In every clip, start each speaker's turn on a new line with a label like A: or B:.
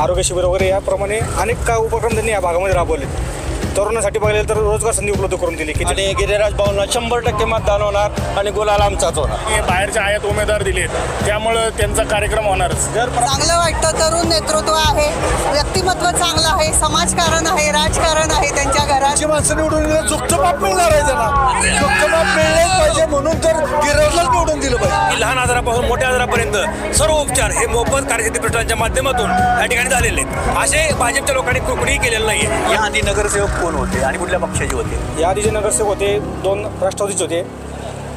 A: आरोग्य शिबिर वगैरे याप्रमाणे अनेक का उपक्रम त्यांनी या भागामध्ये राबवले तरुणांसाठी बघायला तर रोजगार संधी उपलब्ध करून दिली. की
B: आणि गिरिराज भाऊंना शंभर टक्के मतदान होणार आणि गुलाल आमचाच होणार.
C: हे बाहेरच्या आयात उमेदवार दिलेत. त्यामुळं त्यांचा कार्यक्रम होणारच.
D: चांगलं वाटतं तरुण नेतृत्व आहे. व्यक्तिमत्व चांगलं आहे. समाजकारण आहे. राजकारण आहे त्यांच्या घरात.
E: जी माणसं निवडून दिलं चुकतं माप मिळणार आहे त्यांना. चुकतं माप मिळलेच पाहिजे म्हणून तर गिरजलाच निवडून दिलं पाहिजे.
F: लहान आजारापासून मोठ्या आजारापर्यंत सर्व उपचार हे मोफत कार्यसिद्धी प्रश्नांच्या माध्यमातून या ठिकाणी झालेले आहेत. असे भाजपच्या लोकांनी कुणीही केलेलं नाहीये.
B: या आधी नगरसेवक कोण होते आणि कुठल्या पक्षाचे होते?
A: या आधीचे नगरसेवक होते दोन राष्ट्रवादीचे होते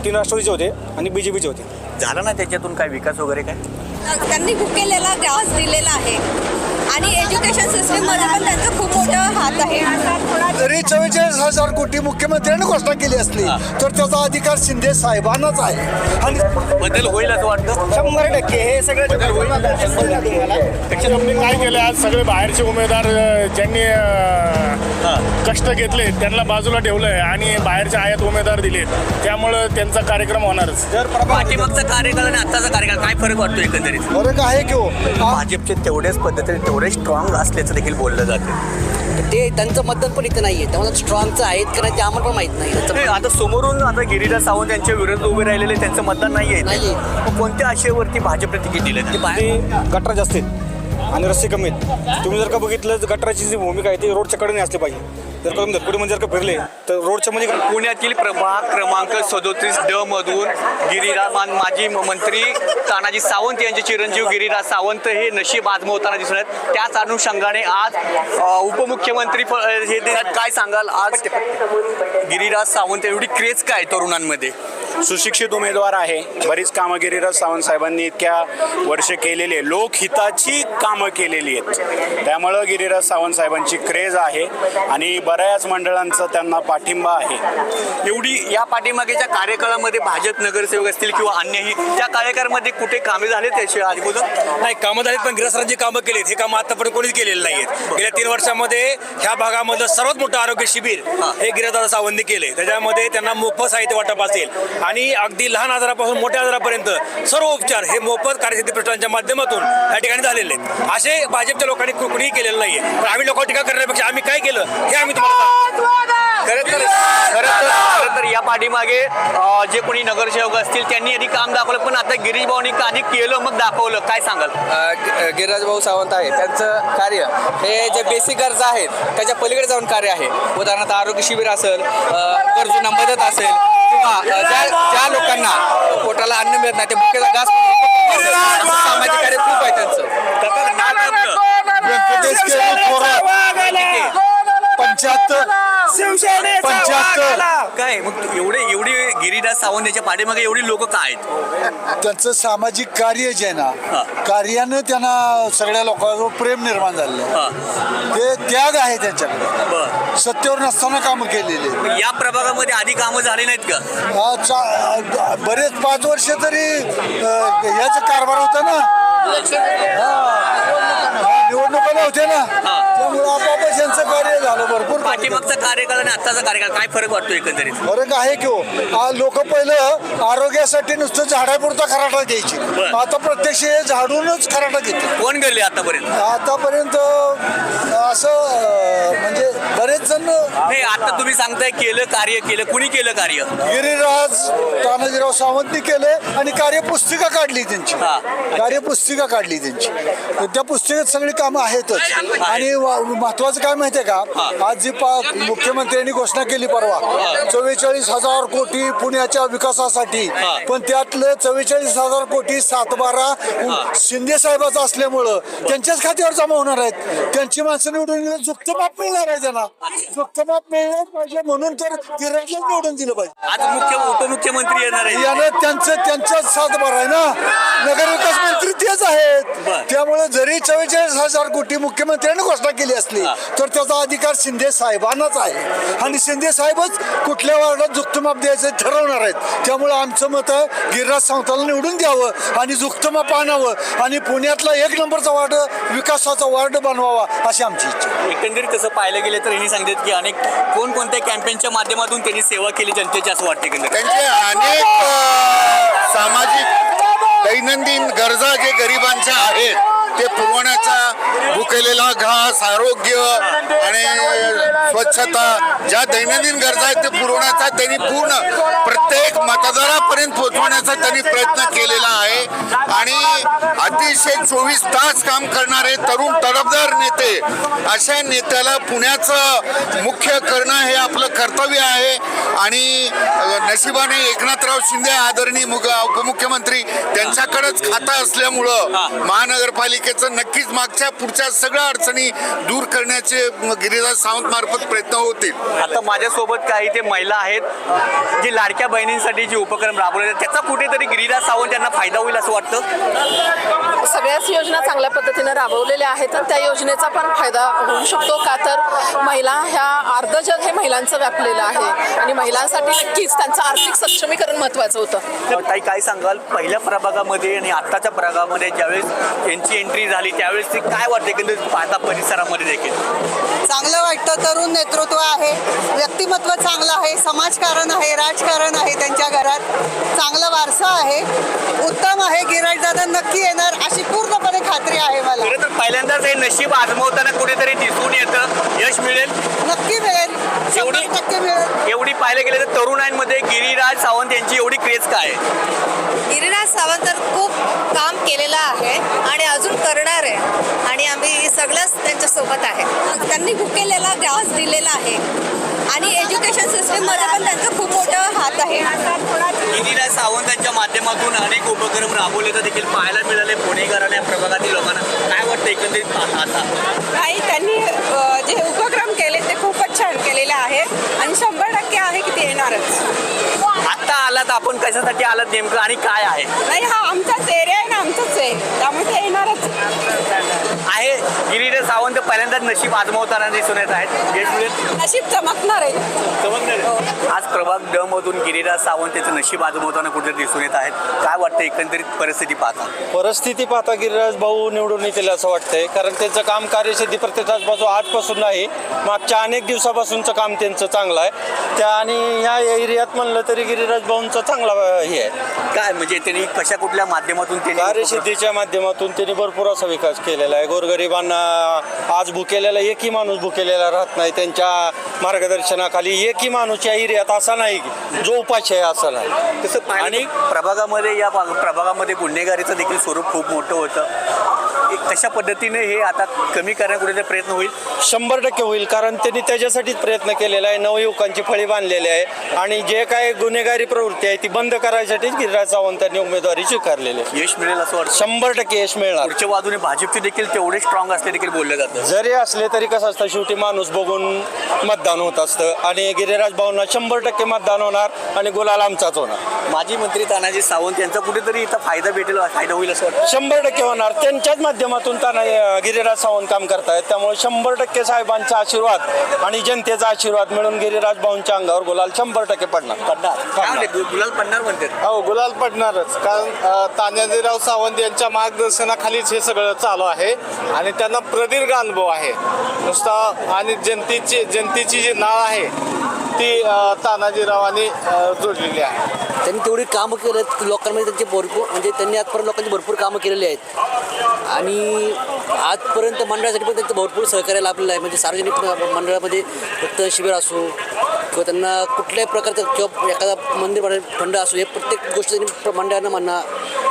A: तीन राष्ट्रवादीचे होते आणि बी जे पीचे होते.
B: झाला ना त्याच्यातून काय विकास वगैरे काय?
G: त्यांनी भुकेलेला ग्रास दिलेला आहे. आणि एज्युकेशन सिस्टीममध्ये पण त्यांचा खूप मोठा हात आहे.
E: जरी चव्वेचाळीस हजार कोटी मुख्यमंत्र्यांनी घोषणा केली असली तर त्याचा अधिकार शिंदे साहेबांनाच आहे. आणि
B: बदल होईल असं वाटतं?
A: शंभर टक्के. हे सगळं
C: त्यांनी काय केलं आज सगळे बाहेरचे उमेदवार ज्यांनी कष्ट घेतले त्यांना बाजूला ठेवलंय आणि बाहेरच्या आयात उमेदवार दिले त्यामुळं त्यांचा कार्यक्रम होणारच.
B: पाठीमागचा कार्यकाळ आणि आताचा कार्यकाळ काय फरक वाटतो एकंदरीत?
E: फरक आहे की हो?
B: भाजपचे तेवढ्याच पद्धतीने तेवढे स्ट्रॉंग असल्याचं देखील बोललं जाते.
H: ते त्यांचं मतदान पण इथं नाहीये. त्यामुळे स्ट्रॉंगचं आहेत का नाही ते आम्हाला पण माहीत नाही.
B: आता समोरून आता गिरिराज सावंत यांच्या विरोधात उभे राहिलेले त्यांचं मतदान नाही आहे
H: नाहीये.
B: मग कोणत्या आशेवरती भाजपने तिकीट दिलं
A: गटर जास्त आणि रस्ते कमी आहेत. तुम्ही जर का बघितलं तर गटराची जी भूमिका आहे ती रोडच्या कडेने असली पाहिजे. जर का तुम्ही धक्कोडीमध्ये जर का फिरले तर रोडच्या मध्ये
B: पुण्यातील प्रभाग क्रमांक सदोतीस ड मधून गिरिराज मान- माजी म- मंत्री तानाजी सावंत यांचे चिरंजीव गिरिराज सावंत हे नशीब आजमवताना दिसून आहेत त्याच अनुषंगाने आज अ, उपमुख्यमंत्री प- हे देण्यात काय सांगाल? आज गिरिराज सावंत एवढी क्रेज काय तरुणांमध्ये?
I: सुशिक्षित उमेदवार आहे. बरीच कामं गिरिराज सावंत साहेबांनी इतक्या वर्ष केलेली आहे. लोकहिताची कामं केलेली आहेत. त्यामुळं गिरिराज सावंत साहेबांची क्रेज आहे आणि बऱ्याच मंडळांचा त्यांना पाठिंबा आहे.
B: एवढी या पाठीमागेच्या कार्यकाळामध्ये भाजप नगरसेवक असतील किंवा अन्यही त्या कार्यकाळामध्ये कुठे कामे झाले त्याचे अगोदर
F: नाही कामं झालीत पण गिरासरांची कामं केलीत. हे कामं आतापर्यंत कोणीच केलेलं नाहीयेत. गेल्या तीन वर्षामध्ये ह्या भागामधलं सर्वात मोठं आरोग्य शिबिर हे. गिरिदादा सावंतने केले त्याच्यामध्ये त्यांना मोफत साहित्य वाटप असेल. आणि अगदी लहान आजारापासून मोठ्या आजारापर्यंत सर्व उपचार हे मोफत कार्यसिद्धी प्रश्नांच्या माध्यमातून या ठिकाणी झालेले आहेत. असे भाजपच्या लोकांनी कुणीही केलेलं नाहीये. पण आम्ही लोक टीका करण्यापेक्षा आम्ही काय केलं हे आम्ही तुम्हाला
B: खरं तर खरं तर खरं तर या पाठीमागे जे कोणी नगरसेवक असतील त्यांनी आधी काम दाखवलं पण आता गिरीश भाऊनी आधी केलं मग दाखवलं. काय सांगाल?
J: गिरीराज भाऊ सावंत आहे. त्यांचं कार्य हे जे बेसिक गरजा आहेत त्याच्या पलीकडे जाऊन कार्य आहे. उदाहरणार्थ आरोग्य शिबिर असेल गरजूंना मदत असेल किंवा ज्या ज्या लोकांना पोटाला अन्न मिळत नाही ते घास असं सामाजिक कार्य खूप आहे त्यांचं.
E: पंच्याहत्तर पंच्याहत्तर
B: काय मग एवढे एवढी गिरिराज सावंत याच्या पाठीमागे एवढी लोक काय आहेत?
E: त्यांचं सामाजिक कार्य जे आहे. ना कार्यानं त्यांना सगळ्या लोकांवर प्रेम निर्माण झालेलं आहे. ते त्याग आहे त्यांच्याकडे.
B: बरं.
E: सत्तेवर नसताना कामं केलेली
B: या प्रभागामध्ये आधी कामं झाली नाहीत का?
E: चा- बरेच पाच वर्ष तरी अ, ह्याचा कारभार होता ना. नव्हत्या ना? त्यामुळे आपापच यांचं कार्य झालं भरपूर.
B: पाठीमागचा कार्यकाळ आणि आताचा कार्यकाळ काय फरक वाटतो एकंदरीत?
E: फरक आहे की हो. लोक पहिलं आरोग्यासाठी नुसतं झाडापुरता खराटा द्यायची.
B: बरं.
E: आता प्रत्यक्ष हे झाडूनच खराटा घेते.
B: कोण गेले आतापर्यंत?
E: आतापर्यंत असं अ, म्हणजे बरेच जण
B: नाही आता तुम्ही सांगताय केलं कार्य केलं. कुणी केलं कार्य?
E: गिरिराज तानाजीराव सावंतनी केले आणि कार्यपुस्तिका काढली त्यांची.
B: हा.
E: कार्यपुस्तिका काढली त्यांची. त्या पुस्तिकेत सगळी कामं आहेतच आणि महत्वाचं काय माहितीये का? आज जी पा मुख्यमंत्र्यांनी घोषणा केली परवा चव्वेचाळीस हजार कोटी पुण्याच्या विकासासाठी. पण त्यातलं चव्वेचाळीस हजार कोटी सातबारा शिंदे साहेबाचं असल्यामुळं त्यांच्याच खात्यावर जमा होणार आहेत. त्यांची माणसं निवडून झुकतं माप मिळणार आहे त्यांना. झुकतं माप मिळणार पाहिजे म्हणून तर गिराजला निवडून दिलं पाहिजे.
B: मुख्य उपमुख्यमंत्री येणार आहे
E: यानं त्यांचं त्यांच्याच सातबार आहे ना? नगरविकास मंत्री तेच आहेत. त्यामुळे जरी चव्वेचाळीस हजार कोटी मुख्यमंत्र्यांनी घोषणा केली असली तर त्याचा अधिकार शिंदे साहेबांनाच आहे. आणि शिंदे साहेबच कुठल्या वार्डात जुक्तमाप द्यायचं ठरवणार आहेत. त्यामुळे आमचं मत आहे गिरिराज सावंताला निवडून द्यावं आणि जुक्तमाप आणावं आणि पुण्यातला एक नंबरचा वार्ड विकासाचा वार्ड बनवावा अशी आमची इच्छा आहे.
B: एकंदरीत तसं पाहायला गेलं तर यांनी सांगितलं की अनेक कोणकोणत्या कॅम्पेनच्या माध्यमातून त्यांनी सेवा केली जनतेची असं वाटतं
K: त्यांचे अनेक सामाजिक दैनंदिन गरजा जे गरिबांच्या आहेत ते पुरवण्याचा भूक घास आरोग्य आणि स्वच्छता ज्या दैनंदिन गरजा आहेत ते पुरवण्याचा त्यांनी पूर्ण प्रत्येक मतदारापर्यंत पोहोचवण्याचा त्यांनी प्रयत्न केलेला आहे. आणि अतिशय चोवीस तास काम करणारे तरुण तडफदार नेते अशा नेत्याला पुण्याचं मुख्य करणं हे आपलं कर्तव्य आहे. आणि नशिबाने एकनाथराव शिंदे आदरणीय मुख- उपमुख्यमंत्री त्यांच्याकडेच खातं असल्यामुळं महानगरपालिकेचं नक्कीच मागच्या पुढच्या सगळ्या अडचणी दूर करण्याचे गिरिराज सावंत मार्फत प्रयत्न होतील.
B: आता माझ्यासोबत काही ते महिला आहेत जी लाडक्या बहिणींसाठी जे उपक्रम राबवले जातात, त्याचा कुठेतरी गिरिराज सावंत यांना फायदा होईल असं वाटतं?
L: सगळ्याच योजना चांगल्या पद्धतीनं राबवलेल्या आहेत आणि त्या योजनेचा पण फायदा होऊ शकतो का? तर महिला ह्या अर्ध जग हे महिलांचं व्यापलेलं आहे आणि महिलांसाठी नक्कीच त्यांचं आर्थिक सक्षमीकरण महत्त्वाचं होतं.
B: ताई काय सांगाल? पहिल्या प्रभागामध्ये आणि आत्ताच्या प्रभागामध्ये ज्यावेळेस त्यांची एंट्री झाली त्यावेळेस ती काय वाटते एकंदरीत पाहता परिसरामध्ये देखील.
D: चांगलं वाटतं तरुण नेतृत्व आहे. व्यक्तिमत्व चांगलं आहे समाजकारण आहे राजकारण आहे त्यांच्या घरात. चांगलं वारसा आहे. उत्तम आहे गिराजदादा नक्की येणार अशी पूर्णपणे खात्री आहे मला.
B: खरं तर पहिल्यांदाच हे नशीब आजमवताना कुठेतरी दिसून येतं. यश मिळेल.
D: नक्की मिळेल.
B: एवढी-
D: शंभर टक्के मिळेल.
B: एवढी पाहिलं गेलं तर तरुणांमध्ये गिरिराज सावंत यांची एवढी क्रेज काय आहे?
G: गिरिराज सावंत तर खूप काम केलेलं आहे आणि अजून करणार आहे. आणि आम्ही सगळंच त्यांच्यासोबत आहे. त्यांनी भुकेलेला ग्रास दिलेला आहे. आणि एज्युकेशन सिस्टीममध्ये पण त्यांचं खूप मोठं हात आहे.
B: गिरिराज सावंतांच्या माध्यमातून अनेक उपक्रम राबवले तर देखील पाहायला मिळाले. पुणेकरांना या प्रभागातील लोकांना काय वाटतं एकंदरीत आता
L: काही त्यांनी अ, जे उपक्रम केले ते खूपच छान केलेले आहे आणि शंभर टक्के आहे की ते येणारच
B: आला तर आपण कशासाठी आलात नेमकं आणि काय आहे?
L: नाही हा आमचाच एरिया आहे ना आमचाच आहे. त्यामुळे ते येणारच.
B: गिरिराज सावंत पहिल्यांदाच नशीब आजमवताना दिसून येत आहेत.
L: नशीब चमकणार आहे.
B: समजणार आज प्रभाग ड मधून गिरिराज सावंत त्याचं नशीब आजमवताना कुठे दिसून येत आहेत? काय वाटतं एकंदरीत परिस्थिती पाहता?
A: परिस्थिती पाहता गिरिराज भाऊ निवडून येतील असं वाटतंय. कारण त्यांचं काम कार्यसिद्धी प्रत्येकापासून आजपासून नाही मागच्या अनेक दिवसापासूनचं काम त्यांचं चांगलं आहे. त्या आणि ह्या एरियात म्हणलं तरी गिरिराज भाऊंचा चांगला हे आहे.
B: काय म्हणजे त्यांनी कशा कुठल्या माध्यमातून त्यांनी
A: कार्यसिद्धीच्या माध्यमातून त्यांनी भरपूर असा विकास केलेला आहे. गोरगरिबांना आज भुकेलेला एकही माणूस भुकेलेला राहत नाही. त्यांच्या मार्गदर्शनाखाली एकही माणूस या एरियात असा नाही जो उपाशी आहे असा नाही.
B: तसं
A: आणि-
B: प्रभागामध्ये या भाग- प्रभागामध्ये गुन्हेगारीचं देखील स्वरूप खूप मोठं होतं. कशा पद्धतीने हे आता कमी करण्याचा कुठेतरी प्रयत्न होईल?
A: शंभर टक्के होईल कारण त्यांनी त्याच्यासाठीच प्रयत्न केलेला आहे. नवयुवकांची फळी बांधलेली आहे. आणि जे काय गुन्हेगारी प्रवृत्ती आहे ती बंद करायसाठीच गिरिराज सावंतांनी उमेदवारी स्वीकारलेली आहे.
B: यश मिळेल असं वाटतं?
A: शंभर टक्के यश मिळणार.
B: पुढच्या बाजूने भाजपचे देखील तेवढे स्ट्रॉंग असले देखील बोललं जातं
A: जरी असले तरी कसं असतं शेवटी माणूस बघून मतदान होत असतं. आणि गिरिराज भाऊंना शंभर टक्के मतदान होणार आणि गुलाल आमचाच होणार.
B: माजी मंत्री तानाजी सावंत यांचा कुठेतरी इथं फायदा भेटेल फायदा होईल असं वाटतं?
A: शंभर टक्के होणार. त्यांच्याच माध्यमातून त्यांना अं, गिरिराज सावंत काम करतायत. त्यामुळे शंभर टक्के साहेबांचा आशीर्वाद आणि जनतेचा आशीर्वाद मिळून गिरिराज भाऊंच्या अंगावर गुलाल शंभर टक्के पडणार.
B: पडणार. म्हणते? गुलाल पडणार म्हणतात
C: हो गुलाल पडणारच. कारण अ, तान्याजीराव सावंत यांच्या मार्गदर्शनाखालीच हे सगळं चालू आहे आणि त्यांना प्रदीर्घ अनुभव आहे. नुसता आणि जनतेची जनतेची जी नाळ आहे ती तानाजीरावांनी जोडलेली आहे.
H: त्यांनी तेवढी कामं केलं लोकांमध्ये त्यांचे भरपूर म्हणजे त्यांनी आजपर्यंत लोकांची भरपूर कामं केलेली आहेत. आणि आजपर्यंत मंडळासाठी पण त्यांचं भरपूर सहकार्य लाभलेलं आहे. म्हणजे सार्वजनिक मंडळामध्ये रक्त शिबिर असो किंवा त्यांना कुठल्याही प्रकारचं किंवा एखादा मंदिर फंड असो हे प्रत्येक गोष्ट त्यांनी प्र- मंडळांना म्हणा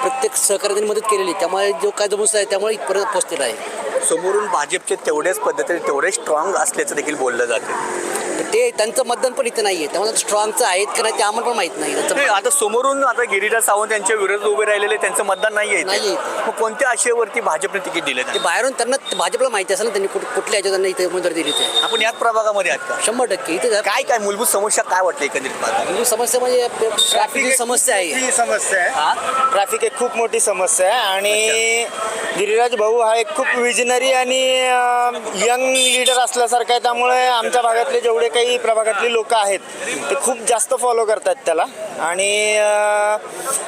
H: प्रत्येक सहकार्य त्यांनी मदत केलेली त्यामुळे जो काय जमूस आहे त्यामुळे इथपर्यंत पोहोचलेला आहे.
B: समोरून भाजपचे तेवढ्याच पद्धतीने तेवढे स्ट्रॉंग असल्याचं देखील बोललं जाते.
H: ते त्यांचं मतदान पण इथे नाही आहे त्यामुळे स्ट्रॉंगचं आहेत का नाही ते आम्हाला पण माहीत नाही. त्यांचं
B: नाही, आता समोरून आता गिरिराज सावंत यांच्या विरोधात उभे राहिलेले त्यांचं मतदान नाही आहे
H: नाही
B: इथे. मग कोणत्या आशेवरती भाजपने तिकीट दिलं
H: ते बाहेरून त्यांना भाजपला माहिती असेल ना त्यांनी कुठ कुठल्या ह्याच्यात त्यांना इथे उमेदवारी दिली ते
B: आपण याच प्रभागामध्ये आहात का?
H: शंभर टक्के इथे जा-
B: काय काय मूलभूत समस्या काय वाटतं एकंदरीत
H: ही समस्या म्हणजे ट्रॅफिकची समस्या आहे.
A: समस्या आहे.
B: हा?
A: ट्रॅफिक एक खूप मोठी समस्या आहे आणि गिरिराज भाऊ हा एक खूप विजनरी आणि यंग लीडर असल्यासारखा आहे. त्यामुळे आमच्या भागातले जेवढे काही प्रभागातले लोक आहेत ते खूप जास्त फॉलो करतात त्याला. आणि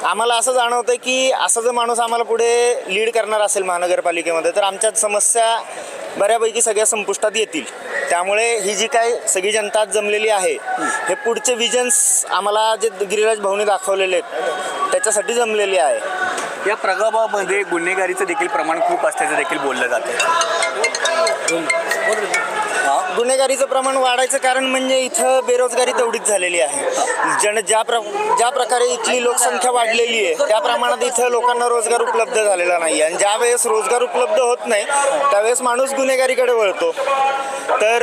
A: आम्हाला असं जाणवतं की असा जर माणूस आम्हाला पुढे लीड करणार असेल महानगरपालिकेमध्ये तर आमच्या समस्या बऱ्यापैकी सगळ्या संपुष्टात येतील. त्यामुळे ही जी काय सगळी जनता जमलेली आहे हे पुढचे विजन्स आम्हाला जे गिरिराज भाऊनी दाखवलेले आहेत त्याच्यासाठी जमलेली आहे.
B: या प्रभागामध्ये गुन्हेगारीचं देखील प्रमाण खूप असल्याचं देखील बोललं जातं
A: गुन्हेगारीचं प्रमाण वाढायचं कारण म्हणजे इथं बेरोजगारी तेवढीच झालेली आहे. जन ज्या प्र ज्या प्रकारे इथली लोकसंख्या वाढलेली आहे त्या प्रमाणात इथं लोकांना रोजगार उपलब्ध झालेला नाही आणि ज्या वेळेस रोजगार उपलब्ध होत नाही त्यावेळेस माणूस गुन्हेगारीकडे वळतो. तर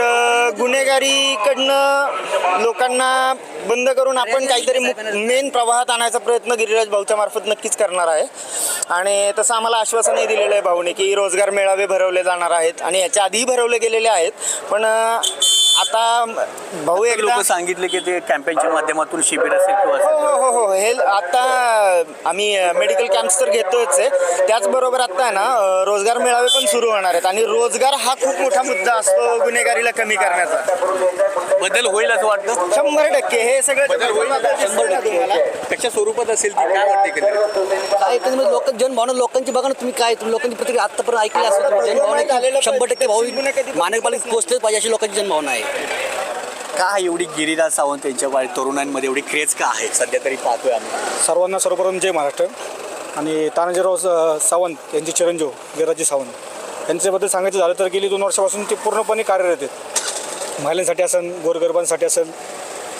A: गुन्हेगारीकडनं लोकांना बंद करून आपण काहीतरी मेन प्रवाहात आणायचा प्रयत्न गिरिराज भाऊच्या मार्फत नक्कीच करणार आहे. आणि तसं आम्हाला आश्वासनही दिलेलं आहे भाऊने की रोजगार मेळावे भरवले जाणार आहेत आणि याच्या आधीही भरवले गेलेले आहेत. पण आता भाऊ एकदा
B: लोक सांगितले की ते कॅम्पेनच्या माध्यमातून शिबिर असेल किंवा
A: हो
B: असेल.
A: हो हो हो. हे आता आम्ही मेडिकल कॅम्प्स तर घेतोच आहे. त्याचबरोबर आता आहे ना अ, रोजगार मेळावे पण सुरू होणार आहेत. आणि रोजगार हा खूप मोठा मुद्दा असतो गुन्हेगारीला कमी करण्याचा.
B: बदल होईल असं वाटतं?
A: शंभर टक्के. हे सगळं
B: शंभर टक्के. कशा स्वरूपात असेल ते काय वाटते एकंदरीत?
H: काय एकंदरीत लोक जनभावना लोकांची बघा ना तुम्ही काय तुम्ही लोकांची प्रतिक्रिया आतापर्यंत ऐकली असेल. जनभावना शंभर टक्के भाऊ मानकपालिका पोहोचलेच पाहिजे अशी लोकांची जनभावना आहे.
B: का एवढी गिरीराज सावंत यांच्या वा- तरुणांमध्ये एवढी क्रेज का आहे? सध्या तरी पाहतोय आम्ही
C: सर्वांना सर्वप्रथम जय महाराष्ट्र. आणि तानाजीराव स- सावंत यांचे चिरंजीव गिराजी सावंत. यांच्याबद्दल सांगायचं झालं तर गेली दोन वर्षापासून ते पूर्णपणे कार्यरत आहेत. महिलांसाठी असेल गोरगरिबांसाठी असेल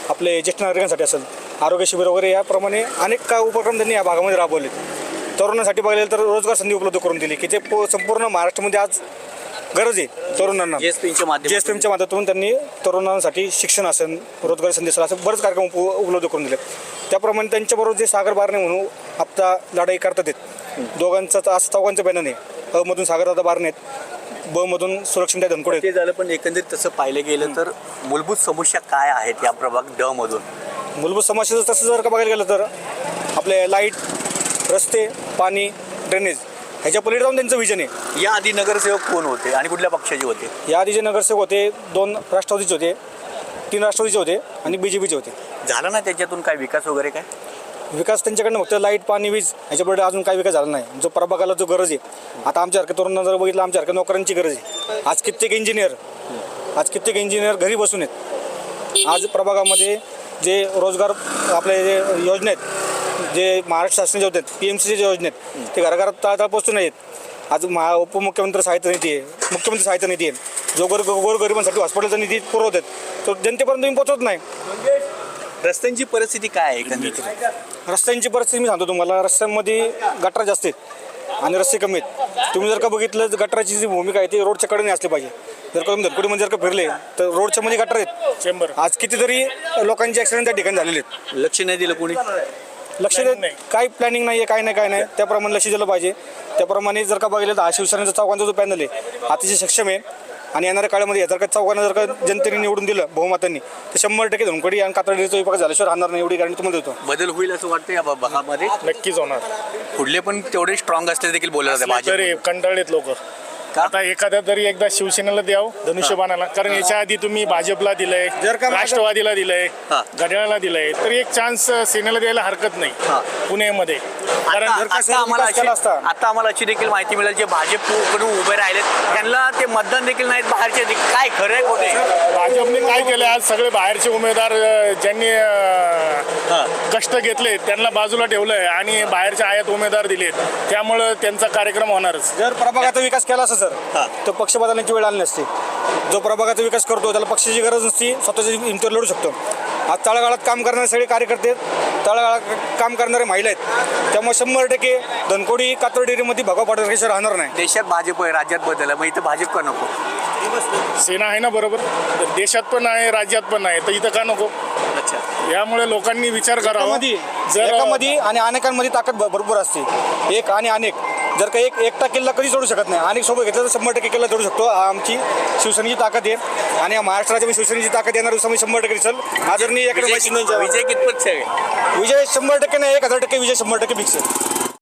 C: आपले ज्येष्ठ नागरिकांसाठी असेल आरोग्य शिबिर वगैरे याप्रमाणे अनेक काय उपक्रम त्यांनी या भागामध्ये राबवले तरुणांसाठी बघायला गेलं तर रोजगार संधी उपलब्ध करून दिली की जे पो- संपूर्ण महाराष्ट्रामध्ये आज गरज आहे तरुणांना.
B: जेएस पिंगच्या
C: जी एस
B: माध्यमातून.
C: त्यांनी तरुणांसाठी शिक्षण असेल रोजगार संधी असेल असं बरेच कार्यक्रम उप उपलब्ध करून दिले त्याप्रमाणे त्यांच्याबरोबर जे सागर बारणे म्हणून आता लढाई करतात आहेत दोघांचं असं चौघांचं बॅनर आहे अ मधून सागरदादा बारणे आहेत. ब मधून सुरक्षित धनकोडे
B: ते झालं पण एकंदरीत तसं पाहिलं गेलं तर मूलभूत समस्या काय आहेत या प्रभाग ड मधून?
C: मूलभूत समस्याचं तसं जर का बघायला गेलं तर आपले लाइट रस्ते पाणी ड्रेनेज ह्याच्या पलीकडे जाऊन त्यांचं विजन आहे.
B: या आधी नगरसेवक कोण होते आणि कुठल्या पक्षाचे होते?
C: या आधी जे नगरसेवक होते दोन राष्ट्रवादीचे होते तीन राष्ट्रवादीचे होते आणि बी जे पीचे होते.
B: झाला ना त्याच्यातून काय विकास वगैरे काय?
C: विकास त्यांच्याकडनं फक्त लाइट पाणी वीज ह्याच्यापुढे अजून काही विकास झाला नाही. जो प्रभागाला जो गरज आहे. आता आमच्यासारख्या तरुणांना जर बघितलं आमच्यासारख्या नोकऱ्यांची गरज आहे. आज कित्येक इंजिनियर आज कित्येक इंजिनियर घरी बसून आहेत. आज प्रभागामध्ये जे रोजगार आपले जे योजना आहेत जे महाराष्ट्र शासनाचे होते पी एम सीचे जे योजना आहेत ते घराघरात तळातळ पोचून आहेत आज महा उपमुख्यमंत्री सहायता निधी आहे मुख्यमंत्री सहायता निधी आहे. जो गोर गोरगरिबांसाठी हॉस्पिटलचा निधी पुरवत आहेत तो जनतेपर्यंत तुम्ही पोचवत नाही.
B: रस्त्यांची परिस्थिती काय आहे एकंदरीत?
C: रस्त्यांची परिस्थिती मी सांगतो तुम्हाला. रस्त्यांमध्ये गटार जास्त आहेत आणि रस्ते कमी आहेत. तुम्ही जर का बघितलं तर गटाराची जी भूमिका आहे ती रोडच्या कडेने असली पाहिजे. जर का तुम्ही धनकुडीमध्ये जर का फिरले तर रोडच्या मध्ये गटार आहेत. चेंबर आज कितीतरी लोकांचे ॲक्सिडेंट त्या ठिकाणी झालेले आहेत.
B: लक्ष नाही दिलं कोणी?
C: लक्ष देत काही प्लॅनिंग नाही आहे काय नाही काय नाही. त्याप्रमाणे लक्ष दिलं पाहिजे. त्याप्रमाणे जर का बघितलं तर हा शिवसेनेचा चौकांचा जो पॅनल आहे अतिशय सक्षम आहे. आणि येणाऱ्या काळामध्ये जर का चौकांना जर का जनतेने निवडून दिलं बहुमतांनी तर शंभर टक्के धनकडी आणि कातडीचा विभाग झाल्याशिवाय राहणार नाही एवढी गाडी तुम्हाला देतो.
B: बदल होईल असं वाटतं या भागामध्ये?
C: नक्कीच होणार.
B: पुढले पण तेवढे स्ट्रॉंग असले देखील बोलले जाते भाजप.
C: कंटाळलेत लोक. आता एखाद्या तरी एकदा शिवसेनेला द्याव धनुष्यबाणाला कारण याच्या आधी तुम्ही भाजपला दिलंय
A: जर का माझं-
C: राष्ट्रवादीला दिलंय
B: हा.
C: घड्याळाला दिलंय तर एक चान्स सेनेला द्यायला हरकत नाही
B: हा.
C: पुण्यामध्ये कारण
B: आता
C: जर का
B: आता आम्हाला
C: विकास केला
B: अशी
C: असता
B: आता आम्हाला अशी देखील माहिती मिळेल जे भाजपकडून उभे राहिलेत त्यांना ते मतदान देखील नाहीत बाहेरचे. काय खरं आहे खोटे
C: भाजपने काय केलं आज सगळे बाहेरचे उमेदवार ज्यांनी
B: हा.
C: कष्ट घेतले त्यांना बाजूला ठेवलंय आणि बाहेरच्या आयात उमेदवार दिलेत. त्यामुळं त्यांचा कार्यक्रम होणारच. जर प्रभागाचा विकास केला असता
B: हा.
C: सर तर पक्ष बदलण्याची वेळ आली नसती. जो प्रभागाचा विकास करतो त्याला पक्षाची गरज नसती स्वतःच्या इंटर लढू शकतो. आज तळागाळात काम करणारे सगळे कार्यकर्ते आहेत. तळागाळात काम करणारे महिला आहेत. त्यामुळे शंभर टक्के धनकोडी कातोड डेअरीमध्ये भगवा पाटोरकेश्वर राहणार नाही.
B: देशात भाजप आहे राज्यात बदल आहे मग इथं भाजप का नको?
C: सेना आहे ना बरोबर? देशात पण आहे राज्यात पण आहे. तर इथं का नको?
B: अच्छा.
C: यामुळे लोकांनी विचार करावा. जर एकामध्ये आणि अनेकांमध्ये ताकद भ- भरपूर असते. एक आणि अनेक. जर का एक एकटा किल्ला कधी सोडू शकत नाही. अनेक सोबत घेतलं तर शंभर टक्के किल्ला सोडू शकतो. आमची शिवसेनेची ताकद आहे. आणि या महाराष्ट्राच्या शिवसेनेची ताकद येणार दिवसामध्ये शंभर टक्के दिसेल. आदरणीय एकनाथ
B: विजय
C: शिंदेच्या
B: कितपत आहे?
C: विजय शंभर टक्के नाही एक हजार टक्के विजय शंभर टक्के फिक्स आहे.